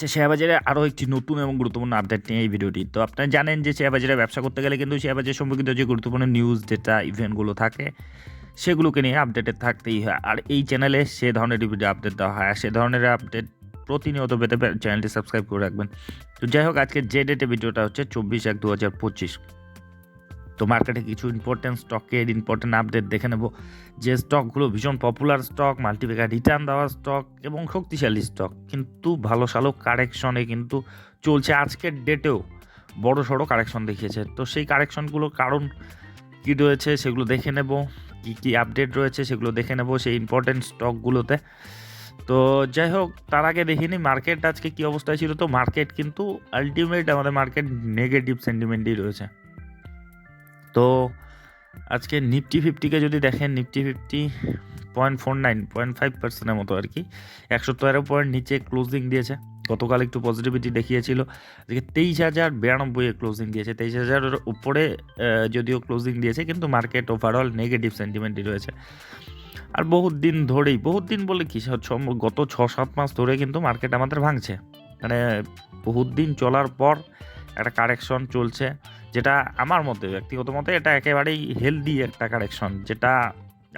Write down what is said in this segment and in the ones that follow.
আচ্ছা শেয়ার বাজারে আরও একটি নতুন এবং গুরুত্বপূর্ণ আপডেট নিয়ে এই ভিডিওটি। তো আপনারা জানেন যে শেয়ার বাজারে ব্যবসা করতে গেলে কিন্তু শেয়ার বাজার সম্পর্কিত যে গুরুত্বপূর্ণ নিউজ ডেটা ইভেন্টগুলো থাকে, সেগুলোকে নিয়ে আপডেটেড থাকতেই হয়। আর এই চ্যানেলে সে ধরনের ভিডিও আপডেট দেওয়া হয়। আর সে ধরনের আপডেট প্রতিনিয়ত পেতে চ্যানেলটি সাবস্ক্রাইব করে রাখবেন। তো যাই হোক আজকে যে ডেটে ভিডিওটা হচ্ছে চব্বিশ এক দু হাজার পঁচিশ। তো মার্কেটে কিছু ইম্পর্টেন্ট স্টকের ইম্পর্টেন্ট আপডেট দেখে নেব। যে স্টকগুলো ভীষণ পপুলার স্টক মাল্টিপেকার রিটার্ন দেওয়া স্টক এবং শক্তিশালী স্টক কিন্তু ভালো সালো কারেকশনে কিন্তু চলছে আজকের ডেটেও বড় সড়ো কারেকশন দেখিয়েছে। তো সেই কারেকশনগুলোর কারণ কী রয়েছে সেগুলো দেখে নেব। কী কী আপডেট রয়েছে সেগুলো দেখে নেব সেই ইম্পর্টেন্ট স্টকগুলোতে তো যাই হোক, তার আগে দেখিনি মার্কেট আজকে কী অবস্থায় ছিল। তো মার্কেট কিন্তু আলটিমেট আমাদের মার্কেট নেগেটিভ সেন্টিমেন্টই রয়েছে। তো আজকে নিফটি ফিফটিকে যদি দেখেন, Nifty fifty point four nine point five পার্সেন্টের মতো আর কি। একশো তেরো পয়েন্ট নিচে ক্লোজিং দিয়েছে। গতকাল একটু পজিটিভিটি দেখিয়েছিল। আজকে তেইশ হাজার বিরানব্বইয়ে ক্লোজিং দিয়েছে। তেইশ হাজারের উপরে যদিও ক্লোজিং দিয়েছে, কিন্তু মার্কেট ওভারঅল নেগেটিভ সেন্টিমেন্টই রয়েছে। আর বহুত দিন ধরেই, বহুত দিন বলে কি গত ছ, সাত মাস ধরে কিন্তু মার্কেট আমাদের ভাঙছে। মানে বহুত দিন চলার পর একটা কারেকশন চলছে। যেটা আমার মতে ব্যক্তিগত মতে এটা একেবারেই হেলদি একটা কারেকশন যেটা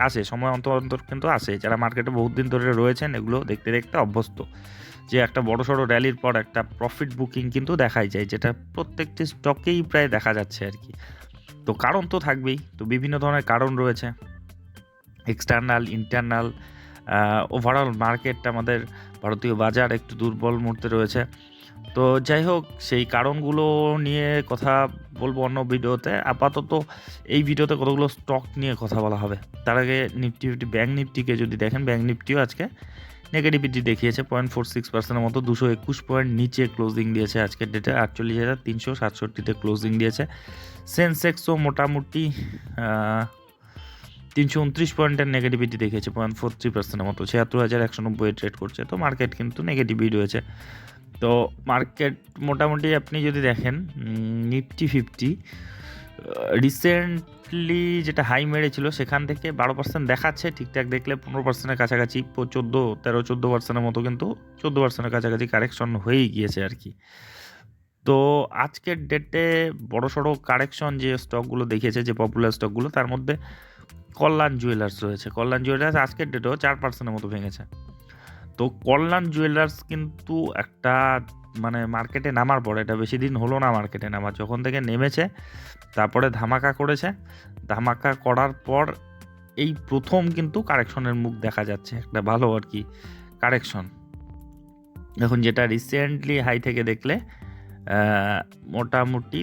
আসে সময় অন্তর অন্তর কিন্তু আসে যারা মার্কেটে বহুত দিন ধরে রয়েছেন, এগুলো দেখতে দেখতে অভ্যস্ত। যে একটা বড় সড়ো র্যালির পর একটা প্রফিট বুকিং কিন্তু দেখাই যায়, যেটা প্রত্যেকটি স্টকেই প্রায় দেখা যাচ্ছে আর কি। তো কারণ তো থাকবেই, তো বিভিন্ন ধরনের কারণ রয়েছে। এক্সটার্নাল ইন্টারনাল ওভারঅল মার্কেটটা আমাদের ভারতীয় বাজার একটু দুর্বল মুহূর্তে রয়েছে। তো যাই হোক, সেই কারণগুলো নিয়ে কথা বলব অন্য ভিডিওতে। আপাতত এই ভিডিওতে কতগুলো স্টক নিয়ে কথা বলা হবে? তার আগে নিফটি ফিফটি ব্যাঙ্ক নিফটিকে যদি দেখেন ব্যাঙ্ক নিফটিও আজকে নেগেটিভিটি দেখিয়েছে পয়েন্ট ফোর সিক্স পার্সেন্টের মতো, দুশো একুশ পয়েন্ট নিচে ক্লোজিং দিয়েছে আজকের ডেটে আটচল্লিশ হাজার তিনশো সাতষট্টিতে ক্লোজিং দিয়েছে। সেন্সেক্সও মোটামুটি তিনশো উনত্রিশ পয়েন্টের নেগেটিভিটি দেখিয়েছে পয়েন্ট ফোর থ্রি পার্সেন্টের মতো, ছিয়াত্তর হাজার একশো নব্বই ট্রেড করছে। তো মার্কেট কিন্তু নেগেটিভই রয়েছে। তো মার্কেট মোটামুটি আপনি যদি দেখেন নিফটি ফিফটি রিসেন্টলি যেটা হাই মেরেছিল সেখান থেকে বারো পার্সেন্ট দেখাচ্ছে, ঠিকঠাক দেখলে পনেরো পার্সেন্টের কাছাকাছি চোদ্দ, তেরো, চোদ্দ পার্সেন্টের মতো কিন্তু চোদ্দ পার্সেন্টের কাছাকাছি কারেকশন হয়েই গিয়েছে আর কি। তো আজকের ডেটে বড় সড়ো কারেকশন যে স্টকগুলো দেখিয়েছে, যে পপুলার স্টকগুলো তার মধ্যে কল্যাণ জুয়েলার্স রয়েছে। কল্যাণ জুয়েলার্স আজকের ডেটেও চার পার্সেন্টের মতো ভেঙেছে। তো কল্যাণ জুয়েলার্স কিন্তু একটা মানে মার্কেটে নামার পর, এটা বেশি দিন হলো না মার্কেটে নামা, যখন থেকে নেমেছে, তারপরে ধামাকা করেছে। ধামাকা করার পর এই প্রথম কিন্তু কারেকশনের মুখ দেখা যাচ্ছে, একটা ভালো আর কি কারেকশন। এখন যেটা রিসেন্টলি হাই থেকে দেখলে মোটামুটি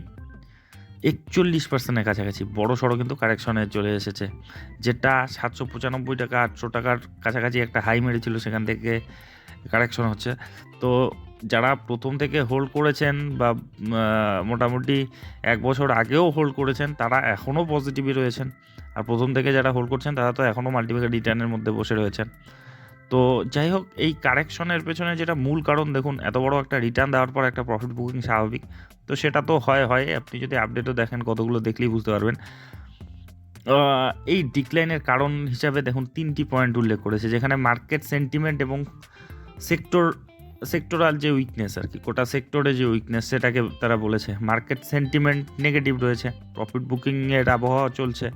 একচল্লিশ পার্সেন্টের কাছাকাছি। বড় সড়ো কিন্তু কারেকশনে চলে এসেছে। যেটা সাতশো পঁচানব্বই টাকা, আটশো টাকার কাছাকাছি একটা হাই মেরেছিল, সেখান থেকে কারেকশন হচ্ছে। তো যারা প্রথম থেকে হোল্ড করেছেন বা মোটামুটি এক বছর আগেও হোল্ড করেছেন, তারা এখনও পজিটিভই রয়েছেন। আর প্রথম থেকে যারা হোল্ড করছেন, তারা তো এখনও মাল্টিপ্যাকার রিটার্নের মধ্যে বসে রয়েছেন। তো যাই হোক, এই কারেকশনের পেছনে যেটা মূল কারণ, দেখুন, এত বড় একটা রিটার্ন দেওয়ার পর একটা প্রফিট বুকিং স্বাভাবিক। তো সেটা তো হয় হয়। আপনি যদি আপডেটও দেখেন, কতগুলো দেখলেই বুঝতে পারবেন। এই ডিক্লাইনের কারণ হিসাবে, দেখুন, তিনটি পয়েন্ট উল্লেখ করেছে, যেখানে মার্কেট সেন্টিমেন্ট এবং সেক্টর সেক্টরাল যে উইকনেস আর কি, গোটা সেক্টরে যে উইকনেস সেটাকে তারা বলেছে। মার্কেট সেন্টিমেন্ট নেগেটিভ রয়েছে প্রফিট বুকিংয়ের আবহাওয়া চলছে।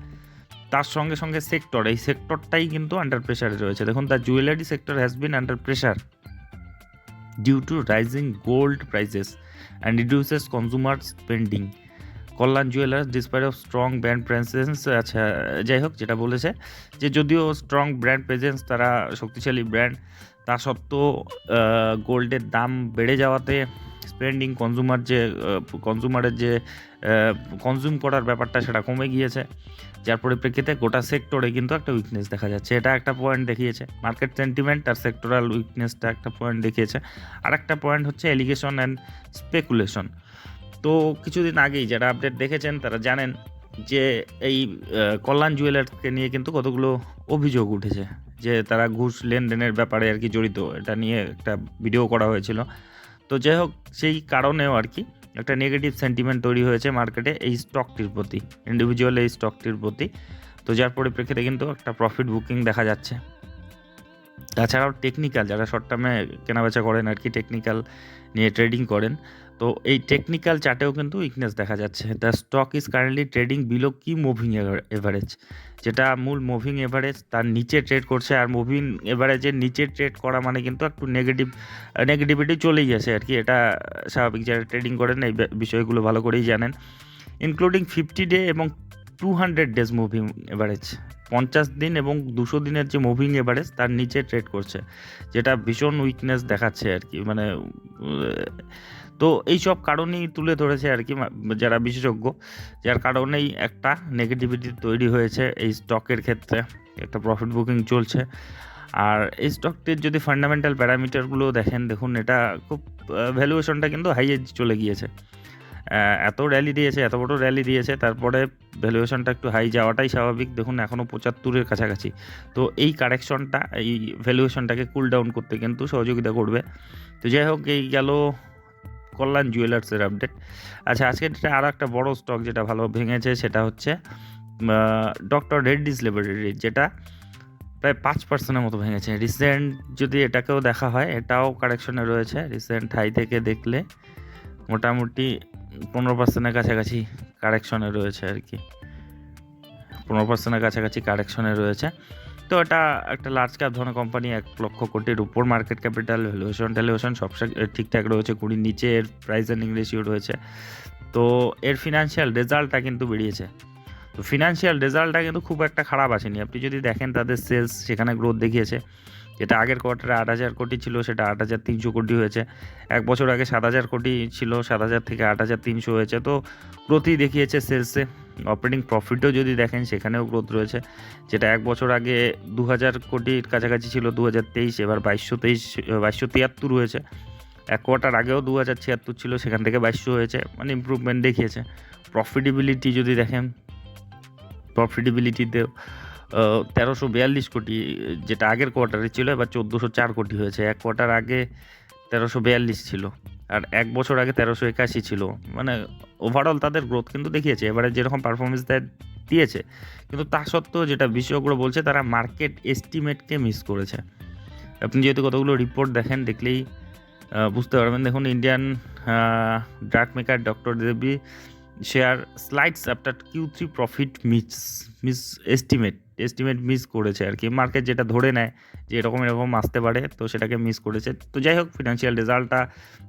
তার সঙ্গে সঙ্গে সেক্টর এই সেক্টরটাই কিন্তু আন্ডার প্রেশারে রয়েছে। দেখুন the jewellery sector has been under pressure due to rising gold prices and reduces consumer spending Kalyan jewellers despite of strong brand presence আচ্ছা যাই হোক, যেটা বলেছে যে যদিও স্ট্রং ব্র্যান্ড প্রেজেন্স তারা শক্তিশালী ব্র্যান্ড তা সত্ত্বেও গোল্ডের দাম বেড়ে যাওয়াতে স্পেন্ডিং কনজুমার যে কনজুমারের যে কনজিউম করার ব্যাপারটা সেটা কমে গিয়েছে। যার পরিপ্রেক্ষিতে গোটা সেক্টরে কিন্তু একটা উইকনেস দেখা যাচ্ছে। এটা একটা পয়েন্ট দেখিয়েছে। মার্কেট সেন্টিমেন্ট আর সেক্টরাল উইকনেসটা একটা পয়েন্ট দেখিয়েছে। আর একটা পয়েন্ট হচ্ছে এলিগেশন অ্যান্ড স্পেকুলেশন তো কিছুদিন আগেই যারা আপডেট দেখেছেন তারা জানেন যে, এই কল্যাণ জুয়েলার্সকে নিয়ে কিন্তু কতগুলো অভিযোগ উঠেছে। যে তারা ঘুষ লেনদেনের ব্যাপারে আর কি জড়িত। এটা নিয়ে একটা ভিডিও করা হয়েছিল। তো যাই হোক, সেই কারণেও আর কি একটা নেগেটিভ সেন্টিমেন্ট তৈরি হয়েছে মার্কেটে এই স্টকটির প্রতি ইন্ডিভিজুয়াল এই স্টকটির প্রতি। তো যার পরিপ্রেক্ষিতে কিন্তু একটা প্রফিট বুকিং দেখা যাচ্ছে। তাছাড়াও টেকনিক্যাল যারা শর্ট টার্মে কেনাবেচা করেন আর কি টেকনিক্যাল নিয়ে ট্রেডিং করেন তো এই টেকনিক্যাল চার্টেও কিন্তু উইকনেস দেখা যাচ্ছে। The stock is currently trading below key moving average যেটা মূল মুভিং এভারেজ তার নিচে ট্রেড করছে আর মুভিং এভারেজের নিচে ট্রেড করা মানে কিন্তু একটু নেগেটিভ নেগেটিভিটি চলেই গেছে আর কি। এটা স্বাভাবিক যারা ট্রেডিং করেন এই বিষয়গুলো ভালো করেই জানেন। ইনক্লুডিং ফিফটি ডে এবং two hundred days moving average পঞ্চাশ দিন এবং দুশো দিনের যে মুভিং এভারেজ তার নিচে ট্রেড করছে, যেটা ভীষণ উইকনেস দেখাচ্ছে আর কি। মানে তো এই সব কারণেই তুলে ধরেছে আর কি যারা বিশেষজ্ঞ, যার কারণেই একটা নেগেটিভিটি তৈরি হয়েছে এই স্টকের ক্ষেত্রে। একটা প্রফিট বুকিং চলছে। আর এই স্টকটির যদি ফান্ডামেন্টাল প্যারামিটারগুলো দেখেন, দেখুন এটা খুব ভ্যালুয়েশনটা কিন্তু হাইয়ে চলে গিয়েছে। এত র্যালি দিয়েছে, এত বড় র্যালি দিয়েছে, তারপরে ভ্যালুয়েশনটা একটু হাই যাওয়াটাই স্বাভাবিক। দেখুন এখনও পঁচাত্তরের কাছাকাছি। তো এই কারেকশনটা এই ভ্যালুয়েশনটাকে কুল ডাউন করতে কিন্তু সহযোগিতা করবে। তো যাই হোক, এই গেল কল্যাণ জুয়েলার্সের আপডেট আচ্ছা আজকে আরও একটা বড় স্টক যেটা ভালো ভেঙেছে সেটা হচ্ছে ডক্টর রেড্ডিস ল্যাবরেটরি যেটা প্রায় পাঁচ পার্সেন্টের মতো ভেঙেছে। রিসেন্ট যদি এটাকেও দেখা হয়, এটাও কারেকশনে রয়েছে। রিসেন্ট হাই থেকে দেখলে মোটামুটি পনেরো পার্সেন্টের কাছাকাছি কারেকশনে রয়েছে আর কি। পনেরো পার্সেন্টের কাছাকাছি কারেকশনে রয়েছে। তো এটা একটা লার্জ ক্যাপ ধরনের কোম্পানি এক লক্ষ কোটির উপর মার্কেট ক্যাপিটাল ভ্যালুয়েশন ট্যালুয়েশন সব ঠিকঠাক রয়েছে, কুড়ির নিচে এর প্রাইস অ্যান্ডিং রেশিও রয়েছে। তো এর ফিনান্সিয়াল রেজাল্টটা কিন্তু বেরিয়েছে। তো ফিনান্সিয়াল রেজাল্টটা কিন্তু খুব একটা খারাপ আসেনি। আপনি যদি দেখেন তাদের সেলস সেখানে গ্রোথ দেখিয়েছে, যেটা আগের কোয়ার্টারে আট হাজার কোটি ছিল, সেটা আট হাজার তিনশো কোটি হয়েছে। এক বছর আগে সাত হাজার কোটি ছিল, সাত হাজার থেকে আট হাজার তিনশো হয়েছে। তো গ্রোথই দেখিয়েছে সেলসে অপারেটিং প্রফিটও যদি দেখেন, সেখানেও গ্রোথ রয়েছে। যেটা এক বছর আগে দু হাজার কোটির কাছাকাছি ছিল দু হাজার তেইশ, এবার বাইশশো তেইশ বাইশশো তিয়াত্তর হয়েছে। এক কোয়ার্টার আগেও দু হাজার ছিয়াত্তর ছিল, সেখান থেকে বাইশশো হয়েছে। মানে ইম্প্রুভমেন্ট দেখিয়েছে। প্রফিটেবিলিটি যদি দেখেন প্রফিটেবিলিটিতেও তেরোশো বিয়াল্লিশ কোটি, যেটা আগের কোয়ার্টারে ছিল, এবার চোদ্দোশো চার কোটি হয়েছে। এক কোয়ার্টার আগে তেরোশো বিয়াল্লিশ ছিল। আর এক বছর আগে তেরোশো একাশি ছিল। মানে ওভারঅল তাদের গ্রোথ কিন্তু দেখিয়েছে। এবারে যেরকম পারফরমেন্স দেয়, দিয়েছে। কিন্তু তা সত্ত্বেও যেটা বিশেষজ্ঞরা বলছে, তারা মার্কেট এস্টিমেটকে মিস করেছে। আপনি যেহেতু কতগুলো রিপোর্ট দেখেন, দেখলেই বুঝতে পারবেন। দেখুন Indian drug maker doctor Devi share slides after Q three profit miss miss estimate estimate miss করেছে আর কি। মার্কেট যেটা ধরে নেয় যে এরকম এরকম আসতে পারে, তো সেটাকে মিস করেছে। তো যাই হোক ফিনান্সিয়াল রেজাল্টটা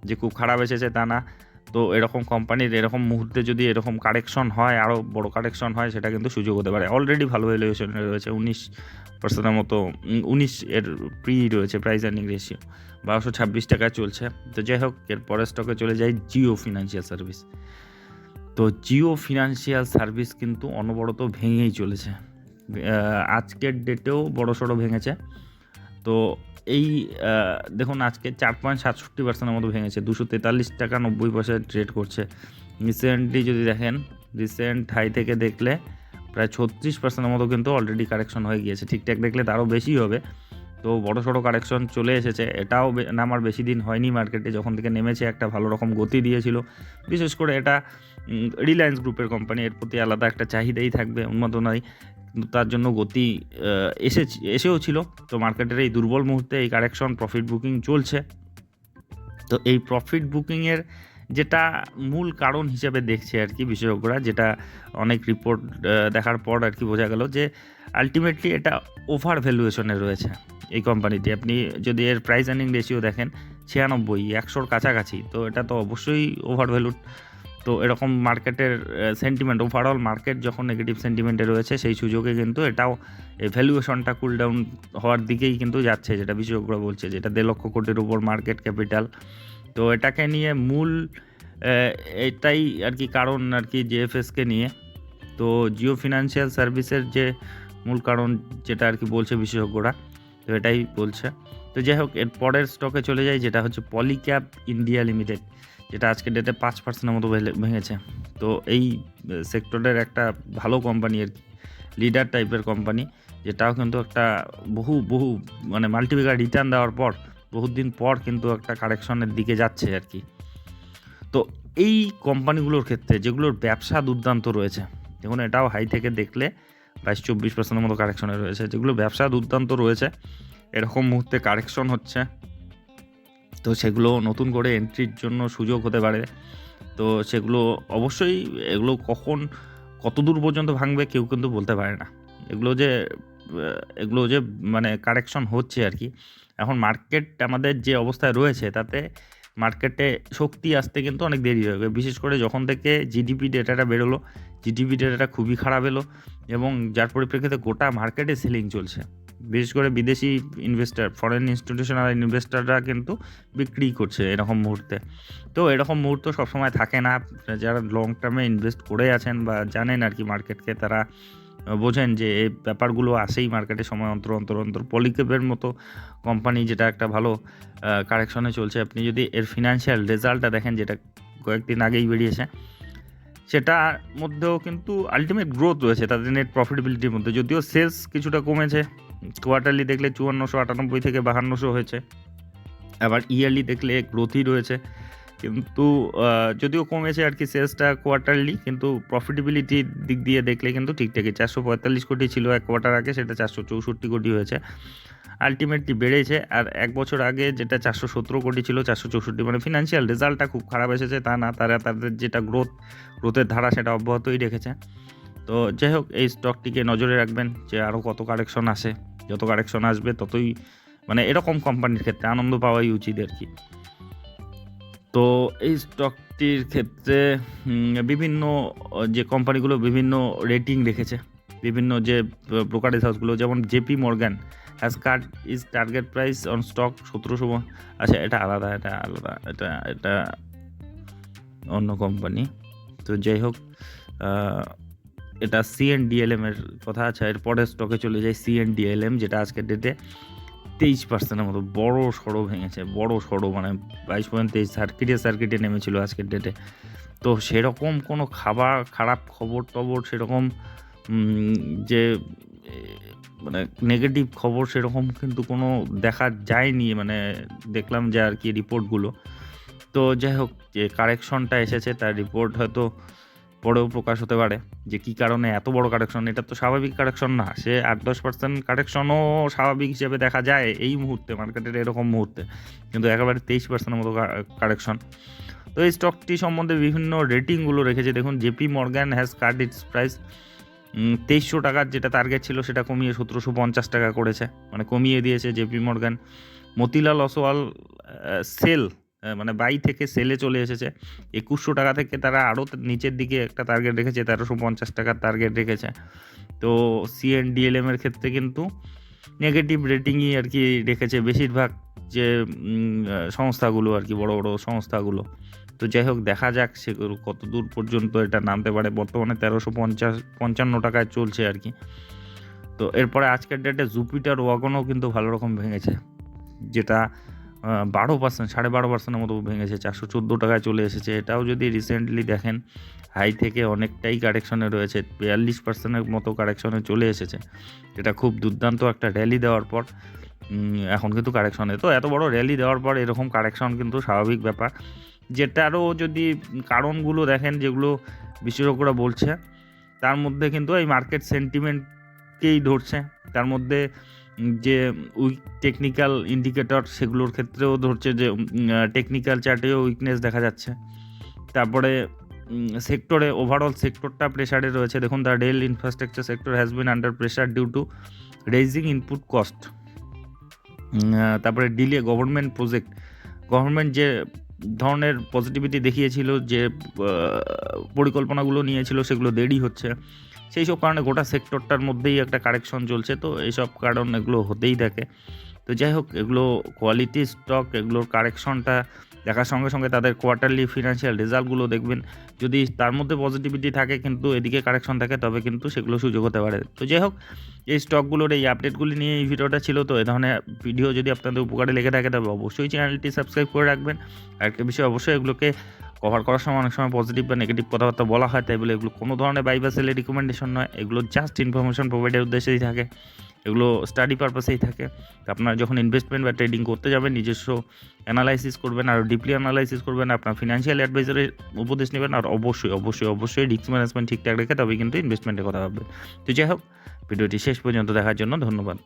যে খুব খারাপ এসেছে তা না। তো এরকম কোম্পানির এরকম মুহূর্তে যদি এরকম কারেকশন হয় আরও বড় কারেকশন হয়, সেটা কিন্তু সুযোগ হতে পারে। অলরেডি ভালো ভ্যালুয়েশনে রয়েছে, উনিশ পার্সেন্টের মতো, উনিশ এর প্রি রয়েছে প্রাইস আর্নিং রেশিও বারোশো ছাব্বিশ টাকা চলছে। তো যাই হোক এর পরের স্টকে চলে যায় জিও ফিনান্সিয়াল সার্ভিস তো জিও ফিনান্সিয়াল সার্ভিস কিন্তু অনবরত ভেঙেই চলেছে। আজকের ডেটেও বড় সড়ো ভেঙেছে। তো এই দেখুন, আজকে চার পয়েন্ট সাতষট্টি পার্সেন্টের মতো ভেঙেছে। দুশো তেতাল্লিশ টাকা নব্বই পয়সায় ট্রেড করছে। রিসেন্টলি যদি দেখেন রিসেন্ট হাই থেকে দেখলে প্রায় ছত্রিশ পার্সেন্টের মতো কিন্তু অলরেডি কারেকশন হয়ে গিয়েছে। ঠিকঠাক দেখলে তারও বেশি হবে। তো বড় সড়ো কারেকশন চলে এসেছে। এটাও নামার বেশি দিন হয়নি মার্কেটে যখন থেকে নেমেছে, একটা ভালো রকম গতি দিয়েছিল। বিশেষ করে এটা রিলায়েন্স গ্রুপের কোম্পানি এর প্রতি আলাদা একটা চাহিদাই থাকবে কিন্তু তার জন্য গতি এসেছে, এসেও ছিল। তো মার্কেটের এই দুর্বল মুহূর্তে এই কারেকশন প্রফিট বুকিং চলছে। তো এই প্রফিট বুকিংয়ের যেটা মূল কারণ হিসেবে দেখছে আর কি বিশেষজ্ঞরা, যেটা অনেক রিপোর্ট দেখার পর আর কি বোঝা গেল যে আলটিমেটলি এটা ওভার ভ্যালুয়েশনে রয়েছে এই কোম্পানিটি আপনি যদি এর প্রাইস আর্নিং রেশিও দেখেন, ছিয়ানব্বই, একশোর কাছাকাছি, তো এটা তো অবশ্যই ওভার ভ্যালুড তো এরকম মার্কেটের সেন্টিমেন্ট ওভারঅল মার্কেট যখন নেগেটিভ সেন্টিমেন্টে রয়েছে, সেই সুযোগে কিন্তু এটাও ভ্যালুয়েশনটা কুল ডাউন হওয়ার দিকেই কিন্তু যাচ্ছে, যেটা বিশেষজ্ঞরা বলছে, যেটা দেড় লক্ষ কোটির উপর মার্কেট ক্যাপিটাল তো এটাকে নিয়ে মূল এটাই আর কি কারণ আর কি জেএফএসকে নিয়ে। তো জিও ফিনান্সিয়াল সার্ভিসের যে মূল কারণ, যেটা আর কি বলছে বিশেষজ্ঞরা, তো এটাই বলছে। তো যাই হোক, এর পরের স্টকে চলে যাই, যেটা হচ্ছে পলিক্যাপ ইন্ডিয়া লিমিটেড যেটা আজকে ডেটে পাঁচ পার্সেন্টের মতো ভেঙেছে। তো এই সেক্টরের একটা ভালো কোম্পানি আর কি লিডার টাইপের কোম্পানি যেটাও কিন্তু একটা বহু বহু মানে মাল্টিপিকার রিটার্ন দেওয়ার পর, বহুত দিন পর কিন্তু একটা কারেকশনের দিকে যাচ্ছে আর কি। তো এই কোম্পানিগুলোর ক্ষেত্রে যেগুলোর ব্যবসা দুর্দান্ত রয়েছে, দেখুন এটাও হাই থেকে দেখলে বাইশ, চব্বিশ পার্সেন্টের মতো কারেকশনে রয়েছে। যেগুলো ব্যবসা দুর্দান্ত রয়েছে, এরকম মুহূর্তে কারেকশন হচ্ছে। তো সেগুলো নতুন করে এন্ট্রির জন্য সুযোগ হতে পারে। তো সেগুলো অবশ্যই এগুলো কখন কত দূর পর্যন্ত ভাঙবে কেউ কিন্তু বলতে পারে না। এগুলো যে এগুলো যে মানে কারেকশন হচ্ছে আর কি। এখন মার্কেট আমাদের যে অবস্থায় রয়েছে তাতে মার্কেটে শক্তি আসতে কিন্তু অনেক দেরি হবে বিশেষ করে যখন থেকে জিডিপি ডেটাটা বেরোলো জিডিপি ডেটাটা খুবই খারাপ এলো এবং যার পরিপ্রেক্ষিতে গোটা মার্কেটে সেলিং চলছে। বিশেষ করে বিদেশি ইনভেস্টার ফরেন ইনস্টিটিউশনাল ইনভেস্টাররা কিন্তু বিক্রি করছে এরকম মুহূর্তে। তো এরকম মুহূর্ত সবসময় থাকে না। যারা লং টার্মে ইনভেস্ট করে আছেন বা জানেন আর কি মার্কেটকে তারা বোঝেন যে এই ব্যাপারগুলো আসেই মার্কেটে সময় অন্তর অন্তর অন্তর। পলিকেপের মতো কোম্পানি যেটা একটা ভালো কারেকশনে চলছে। আপনি যদি এর ফিনান্সিয়াল রেজাল্টটা দেখেন, যেটা কয়েকদিন আগেই বেরিয়েছে সেটার মধ্যেও কিন্তু আলটিমেট গ্রোথ রয়েছে, তাদের নেট প্রফিটেবিলিটির মধ্যে। যদিও সেলস কিছুটা কমেছে কোয়ার্টারলি দেখলে চুয়ান্নশো আটানব্বই থেকে বাহান্নশো হয়েছে। আবার ইয়ারলি দেখলে গ্রোথই রয়েছে। কিন্তু যদিও কমেছে আর কি সেলসটা কোয়ার্টারলি কিন্তু প্রফিটেবিলিটির দিক দিয়ে দেখলে কিন্তু ঠিকঠাকই চারশো পঁয়তাল্লিশ কোটি ছিল এক কোয়ার্টার আগে, সেটা চারশো চৌষট্টি কোটি হয়েছে। আলটিমেটলি বেড়েছে। আর এক বছর আগে যেটা চারশো সতেরো কোটি ছিল, চারশো চৌষট্টি মানে ফিনান্সিয়াল রেজাল্টটা খুব খারাপ এসেছে। তা না, তারা তাদের যেটা গ্রোথ গ্রোথের ধারা সেটা অব্যাহতই রেখেছে। তো যাই হোক, এই স্টকটিকে নজরে রাখবেন যে আরও কত কারেকশন আসে। যত কারেকশন আসবে, ততই মানে এরকম কোম্পানির ক্ষেত্রে আনন্দ পাওয়াই উচিত আর কি। তো এই স্টকটির ক্ষেত্রে বিভিন্ন, যে কোম্পানিগুলো বিভিন্ন রেটিং রেখেছে বিভিন্ন যে ব্রোকারেজ হাউসগুলো যেমন JP Morgan has cut his target price on stock সতেরোশো আচ্ছা এটা আলাদা এটা আলাদা, এটা এটা অন্য কোম্পানি তো যাই হোক এটা সিএনডিএলএম এর কথা আছে এর পরের স্টকে চলে যায় সিএনডিএলএম যেটা আজকের ডেটে তেইশ পার্সেন্টের মতো বড় সড়ো ভেঙেছে, বড় সড়ো মানে বাইশ পয়েন্ট তেইশ সার্কিটে সার্কিটে নেমেছিল আজকের ডেটে তো সেরকম কোনো খাবার, খারাপ খবর টবর সেরকম যে মানে নেগেটিভ খবর সেরকম কিন্তু কোনো দেখা যায়নি মানে দেখলাম যে আর কি রিপোর্টগুলো তো যাই হোক, যে কারেকশনটা এসেছে, তার রিপোর্ট হয়তো পরেও প্রকাশ হতে পারে, যে কী কারণে এত বড় কারেকশন এটা তো স্বাভাবিক কারেকশন না, সে আট দশ পার্সেন্ট কারেকশনও স্বাভাবিক হিসেবে দেখা যায় এই মুহূর্তে মার্কেটের এরকম মুহূর্তে, কিন্তু একেবারে তেইশ পার্সেন্টের মতো কারেকশন তো এই স্টকটি সম্বন্ধে বিভিন্ন রেটিংগুলো রেখেছে, দেখুন JP Morgan has cut its price তেইশশো টাকার যেটা টার্গেট ছিল সেটা কমিয়ে সতেরোশো পঞ্চাশ টাকা করেছে। মানে কমিয়ে দিয়েছে JP Morgan Motilal Oswal sell মানে বাই থেকে সেলে চলে এসেছে। একুশশো টাকা থেকে তারা আরও নিচের দিকে একটা টার্গেট রেখেছে, তেরোশো পঞ্চাশ টাকার টার্গেট রেখেছে। তো সিএনডিএলএম এর ক্ষেত্রে কিন্তু নেগেটিভ রেটিংই আর কি রেখেছে বেশিরভাগ যে সংস্থাগুলো আর কি, বড় বড় সংস্থাগুলো। তো যাই হোক, দেখা যাক সেগুলো কত দূর পর্যন্ত এটা নামতে পারে। বর্তমানে তেরোশো পঞ্চাশ, পঞ্চান্ন টাকায় চলছে আর কি। তো এরপরে আজকের ডেটে জুপিটার ওয়াগনও কিন্তু ভালো রকম ভেঙেছে। যেটা বারো পার্সেন্ট সাড়ে বারো পার্সেন্টের মতো ভেঙেছে, চারশো চোদ্দ টাকায় চলে এসেছে। এটাও যদি রিসেন্টলি দেখেন হাই থেকে অনেকটাই কারেকশনে রয়েছে, বিয়াল্লিশ পার্সেন্টের মতো কারেকশনে চলে এসেছে। এটা খুব দুর্দান্ত একটা র্যালি দেওয়ার পর এখন কিন্তু কারেকশনে তো এত বড় র্যালি দেওয়ার পর এরকম কারেকশন কিন্তু স্বাভাবিক ব্যাপার। যেটারও যদি কারণগুলো দেখেন, যেগুলো বিশেষজ্ঞরা বলছে, তার মধ্যে কিন্তু এই মার্কেট সেন্টিমেন্টকেই ধরছে। তার মধ্যে যে উইক টেকনিক্যাল ইন্ডিকেটর সেগুলোর ক্ষেত্রেও ধরছে যে টেকনিক্যাল চার্টেও উইকনেস দেখা যাচ্ছে। তারপরে সেক্টরে ওভারঅল সেক্টরটা প্রেশারে রয়েছে। দেখুন the rail infrastructure sector has been under pressure due to rising input cost তারপরে ডিলে গভর্নমেন্ট প্রজেক্ট গভর্নমেন্ট যে ধরনের পজিটিভিটি দেখিয়েছিল যে পরিকল্পনাগুলো নিয়েছিল, সেগুলো দেরি হচ্ছে। সেই সব কারণে গোটা সেক্টরটার মধ্যেই একটা কারেকশন চলছে। তো এইসব কারণ এগুলো হতেই থাকে। তো যাই হোক, এগুলো কোয়ালিটি স্টক এগুলোর কারেকশনটা দেখার সঙ্গে সঙ্গে তাদের কোয়ার্টারলি ফিনান্সিয়াল রেজাল্টগুলো দেখবেন। যদি তার মধ্যে পজিটিভিটি থাকে কিন্তু এদিকে কারেকশন থাকে, তবে কিন্তু সেগুলো সুযোগ হতে পারে। তো যাই হোক, এই স্টকগুলোর এই আপডেটগুলি নিয়ে এই ভিডিওটা ছিল। তো এ ধরনের ভিডিও যদি আপনাদের উপকারে লেগে থাকে, তবে অবশ্যই চ্যানেলটি সাবস্ক্রাইব করে রাখবেন। আর একটা বিষয় অবশ্যই এগুলোকে কভার করার সময় অনেক সময় পজিটিভ বা নেগেটিভ কথাবার্তা বলা হয়, তাই বলে এগুলো কোনো ধরনের বাই বা সেলের রিকমেন্ডেশন নয়। এগুলো জাস্ট ইনফরমেশন প্রোভাইডের উদ্দেশ্যেই থাকে। এগুলো স্টাডি পারপাসেই থাকে। তো আপনারা যখন ইনভেস্টমেন্ট বা ট্রেডিং করতে যাবেন, নিজস্ব অ্যানালাইসিস করবেন, আর ডিপলি অ্যানালাইসিস করবেন, আপনার ফিনান্সিয়াল অ্যাডভাইজারের উপদেশ নেবেন, আর অবশ্যই অবশ্যই অবশ্যই রিস্ক ম্যানেজমেন্ট ঠিকঠাক রেখে তবে কিন্তু ইনভেস্টমেন্টের কথা ভাববেন তো যাই হোক, ভিডিওটি শেষ পর্যন্ত দেখার জন্য ধন্যবাদ।